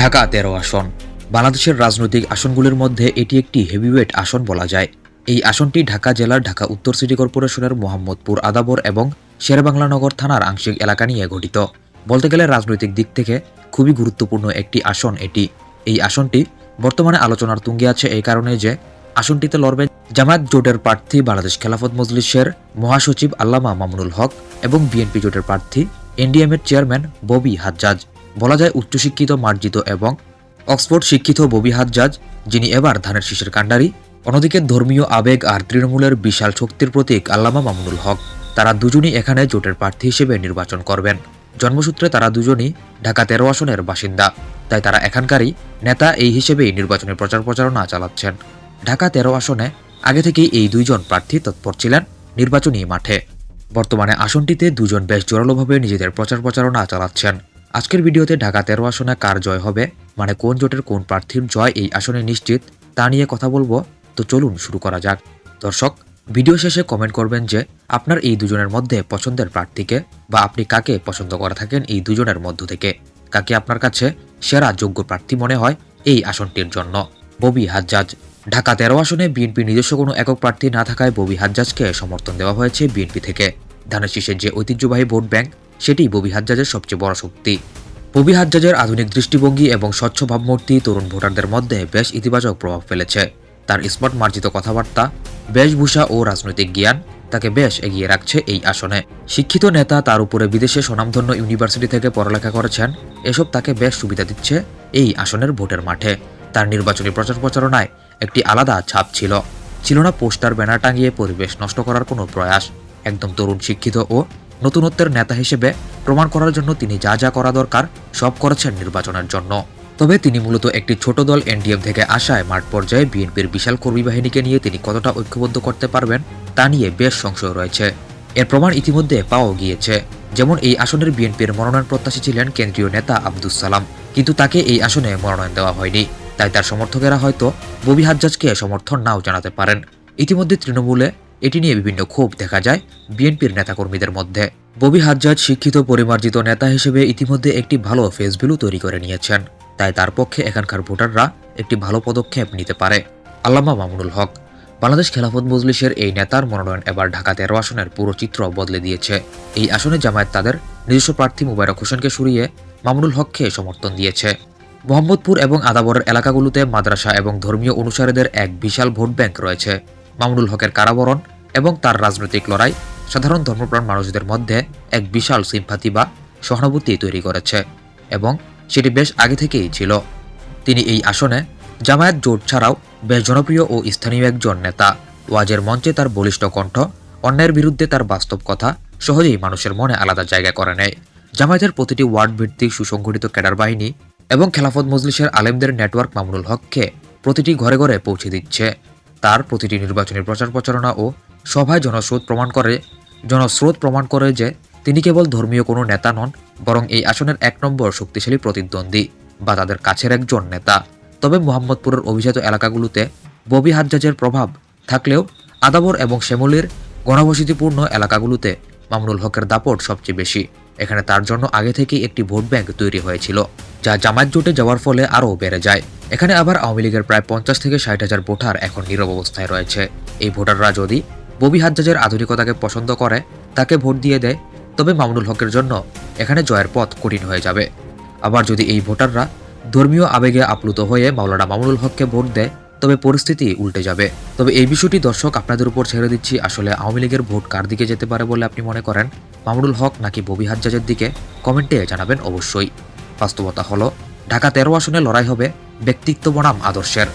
ঢাকা তেরো আসন। বাংলাদেশের রাজনৈতিক আসনগুলির মধ্যে এটি একটি হেভিওয়েট আসন বলা যায়। এই আসনটি ঢাকা জেলার ঢাকা উত্তর সিটি কর্পোরেশনের মোহাম্মদপুর আদাবর এবং শেরবাংলা নগর থানার আংশিক এলাকা নিয়ে গঠিত। বলতে গেলে রাজনৈতিক দিক থেকে খুবই গুরুত্বপূর্ণ একটি আসন এটি। এই আসনটি বর্তমানে আলোচনার তুঙ্গে আছে এই কারণে যে আসনটিতে লড়বে জামায়াত জোটের প্রার্থী বাংলাদেশ খেলাফত মজলিসের মহাসচিব আল্লামা মামুনুল হক এবং বিএনপি জোটের প্রার্থী এনডিএমের চেয়ারম্যান ববি হাজ্জাজ। বলা যায় উচ্চশিক্ষিত, মার্জিত এবং অক্সফোর্ড শিক্ষিত ববি হাজ্জাজ যিনি এবার ধানের শীষের কাণ্ডারি। অন্যদিকে ধর্মীয় আবেগ আর তৃণমূলের বিশাল শক্তির প্রতীক আল্লামা মামুনুল হক। তারা দুজনই এখানে জোটের প্রার্থী হিসেবে নির্বাচন করবেন। জন্মসূত্রে তারা দুজনই ঢাকা তেরো আসনের বাসিন্দা। তাই তারা এখানকারই নেতা এই হিসেবেই নির্বাচনের প্রচার প্রচারণা চালাচ্ছেন। ঢাকা তেরো আসনে আগে থেকেই এই দুইজন প্রার্থী তৎপর ছিলেন নির্বাচনী মাঠে। বর্তমানে আসনটিতে দুজন বেশ জোরালোভাবে নিজেদের প্রচার প্রচারণা চালাচ্ছেন। আজকের ভিডিওতে ঢাকা তেরো আসনে কার জয় হবে? মানে কোন জোটের কোন প্রার্থীর জয় এই আসনে নিশ্চিত? তা নিয়ে কথা বলব। তো চলুন শুরু করা যাক। দর্শক, ভিডিও শেষে কমেন্ট করবেন যে, আপনার এই দুজনের মধ্যে পছন্দের প্রার্থীকে বা আপনি কাকে পছন্দ করে থাকেন এই দুজনের মধ্য থেকে? কাকে আপনার কাছে সেরা যোগ্য প্রার্থী মনে হয় এই আসনটির জন্য? ববি হাজ্জাজ। ঢাকা তেরো আসনে বিএনপি নিজস্ব কোনো একক প্রার্থী না থাকায় ববি হাজ্জাজকে সমর্থন দেওয়া হয়েছে বিএনপি থেকে। ধানের শীষের যে ঐতিহ্যবাহী ভোট ব্যাংক সেটি ববি হাজ্জাজের সবচেয়ে বড় শক্তি। ববি হাজ্জাজের আধুনিক দৃষ্টিভঙ্গি এবং স্বচ্ছ ভাবমূর্তি তরুণ ভোটারদের মধ্যে বেশ ইতিবাচক প্রভাব ফেলেছে। তার স্মার্ট মার্জিত কথাবার্তা, বেশভূষা ও রাজনৈতিক জ্ঞান তাকে বেশ এগিয়ে রাখছে এই আসনে। শিক্ষিত নেতা তার উপরে বিদেশে স্বনামধন্য ইউনিভার্সিটি থেকে পড়ালেখা করেছেন, এসব তাকে বেশ সুবিধা দিচ্ছে এই আসনের ভোটের মাঠে। তার নির্বাচনী প্রচার প্রচারণায় একটি আলাদা ছাপ ছিল। ছিল না পোস্টার, ব্যানার টাঙিয়ে পরিবেশ নষ্ট করার কোনো প্রয়াস। একদম তরুণ, শিক্ষিত ও নতুনত্বের নেতা হিসেবে প্রমাণ করার জন্য তিনি যা যা করা দরকার, সব করেছেন নির্বাচনের জন্য। তবে তিনি মূলত একটি ছোট দল এনডিএম থেকে আসায় মাঠ পর্যায়ে বিএনপির বিশাল কর্মী বাহিনীকে নিয়ে তিনি কতটা ঐক্যবদ্ধ করতে পারবেন, তা নিয়ে বেশ সংশয় রয়েছে। এর প্রমাণ ইতিমধ্যে পাওয়া গিয়েছে। যেমন এই আসনের বিএনপির মনোনয়ন প্রত্যাশী ছিলেন কেন্দ্রীয় নেতা আব্দুস সালাম, কিন্তু তাকে এই আসনে মনোনয়ন দেওয়া হয়নি। তাই তার সমর্থকেরা হয়তো ববি হাজ্জাজকে সমর্থন নাও জানাতে পারেন। ইতিমধ্যে তৃণমূলে এটি নিয়ে বিভিন্ন ক্ষোভ দেখা যায় বিএনপির নেতাকর্মীদের মধ্যে। ববি হাজ্জাজ শিক্ষিত, পরিমার্জিত নেতা হিসেবে ইতিমধ্যে একটি ভালো ফেস ভ্যালু তৈরি করে নিয়েছেন। তাই তার পক্ষে এখানকার ভোটাররা একটি ভালো পদক্ষেপ নিতে পারে। আল্লামা মামুনুল হক, বাংলাদেশ খেলাফত মজলিসের এই নেতার মনোনয়ন এবার ঢাকা তেরো আসনের পুরো চিত্র বদলে দিয়েছে। এই আসনে জামায়াত তাদের নিজস্ব প্রার্থী মুবারক হোসেনকে সরিয়ে মামুনুল হককে সমর্থন দিয়েছে। মোহাম্মদপুর এবং আদাবরের এলাকাগুলোতে মাদ্রাসা এবং ধর্মীয় অনুসারীদের এক বিশাল ভোট ব্যাংক রয়েছে। মামুনুল হকের কারাবরণ এবং তার রাজনৈতিক লড়াই সাধারণ ধর্মপ্রাণ মানুষদের মধ্যে এক বিশাল সিম্পাতি বা সহানুভূতি তৈরি করেছে এবং সেটি বেশ আগে থেকেই ছিল। তিনি এই আসনে জামায়াত জোট ছাড়াও বেশ জনপ্রিয় ও স্থানীয় একজন নেতা। ওয়াজের মঞ্চে তার বলিষ্ঠ কণ্ঠ, অন্যায়ের বিরুদ্ধে তার বাস্তব কথা সহজেই মানুষের মনে আলাদা জায়গা করে নেয়। জামায়াতের প্রতিটি ওয়ার্ড ভিত্তিক সুসংগঠিত ক্যাডার বাহিনী এবং খেলাফত মজলিসের আলেমদের নেটওয়ার্ক মামুনুল হককে প্রতিটি ঘরে ঘরে পৌঁছে দিচ্ছে। তার প্রতিটি নির্বাচনী প্রচার প্রচারণা ও সভায় জনস্রোত প্রমাণ করে। জনস্রোত প্রমাণ করে যে তিনি কেবল ধর্মীয় কোনো নেতা নন, বরং এই আসনের এক নম্বর শক্তিশালী প্রতিদ্বন্দ্বী বা তাদের কাছের একজন নেতা। তবে মোহাম্মদপুরের অভিজাত এলাকাগুলোতে ববি হাজ্জাজের প্রভাব থাকলেও আদাবর এবং শ্যামলির গণবসতিপূর্ণ এলাকাগুলোতে মামুনুল হকের দাপট সবচেয়ে বেশি। এখানে তার জন্য আগে থেকেই একটি ভোট ব্যাংক তৈরি হয়েছিল, যা জামায়াত জোটে যাওয়ার ফলে আরও বেড়ে যায়। এখানে আবার আওয়ামী লীগের প্রায় পঞ্চাশ থেকে ষাট হাজার ভোটার এখন নীরব অবস্থায় রয়েছে। এই ভোটাররা যদি ববি হাজ্জাজের আধুনিকতাকে পছন্দ করে, তাকে ভোট দিয়ে দেয়, তবে মামুনুল হকের জন্য এখানে জয়ের পথ কঠিন হয়ে যাবে। আবার যদি এই ভোটাররা ধর্মীয় আবেগে আপ্লুত হয়ে মাওলানা মামুনুল হককে ভোট দেয়, তবে পরিস্থিতি উল্টে যাবে। তবে এই বিষয়টি দর্শক, আপনাদের উপর ছেড়ে দিচ্ছি। আসলে আওয়ামী লীগের ভোট কার দিকে যেতে পারে বলে আপনি মনে করেন? মামুনুল হক নাকি ববি হাজ্জাজের দিকে? কমেন্টে জানাবেন অবশ্যই। বাস্তবতা হলো ঢাকা তেরো আসনে লড়াই হবে ব্যক্তিত্ব বনাম আদর্শের।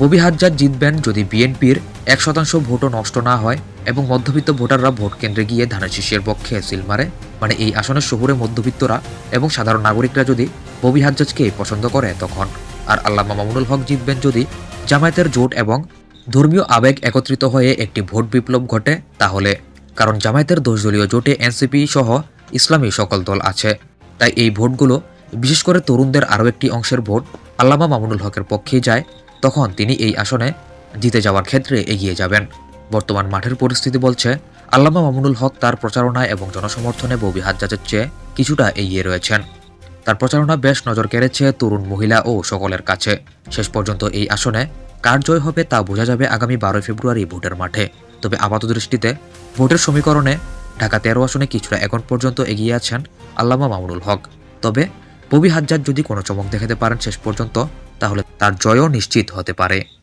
ববি হাজ্জাজ জিতবেন যদি বিএনপির এক শতাংশ ভোটও নষ্ট না হয় এবং মধ্যবিত্ত ভোটাররা ভোট কেন্দ্রে গিয়ে ধানের শীষের পক্ষে সিল মারে মানে এই আসনের শহুরে মধ্যবিত্তরা এবং সাধারণ নাগরিকরা যদি ববি হাজ্জাজকে পছন্দ করে তখন। আর আল্লামা মামুনুল হক জিতবেন যদি জামায়াতের জোট এবং ধর্মীয় আবেগ একত্রিত হয়ে একটি ভোট বিপ্লব ঘটে, তাহলে কারণ জামায়াতের দশদলীয় জোটে এনসিপি সহ ইসলামী সকল দল আছে। তাই এই ভোটগুলো বিশেষ করে তরুণদের আরও একটি অংশের ভোট আল্লামা মামুনুল হকের পক্ষেই যায়, তখন তিনি এই আসনে জিতে যাওয়ার ক্ষেত্রে এগিয়ে যাবেন। বর্তমান মাঠের পরিস্থিতি বলছে, আল্লামা মামুনুল হক তার প্রচারণায় এবং জনসমর্থনে ববি হাজ্জাজের চেয়ে কিছুটা এগিয়ে রয়েছেন। তার প্রচারণা বেশ নজর কেড়েছে তরুণ মহিলা ও সকলের কাছে। শেষ পর্যন্ত এই আসনে কার জয় হবে তা বোঝা যাবে আগামী বারোই ফেব্রুয়ারি ভোটের মাঠে। তবে আপাত দৃষ্টিতে ভোটের সমীকরণে ঢাকা তেরো আসনে কিছুটা এখন পর্যন্ত এগিয়ে আছেন আল্লামা মামুনুল হক। তবে ববি হাজ্জার যদি কোনো চমক দেখাতে পারেন শেষ পর্যন্ত, তাহলে তার জয়ও নিশ্চিত হতে পারে।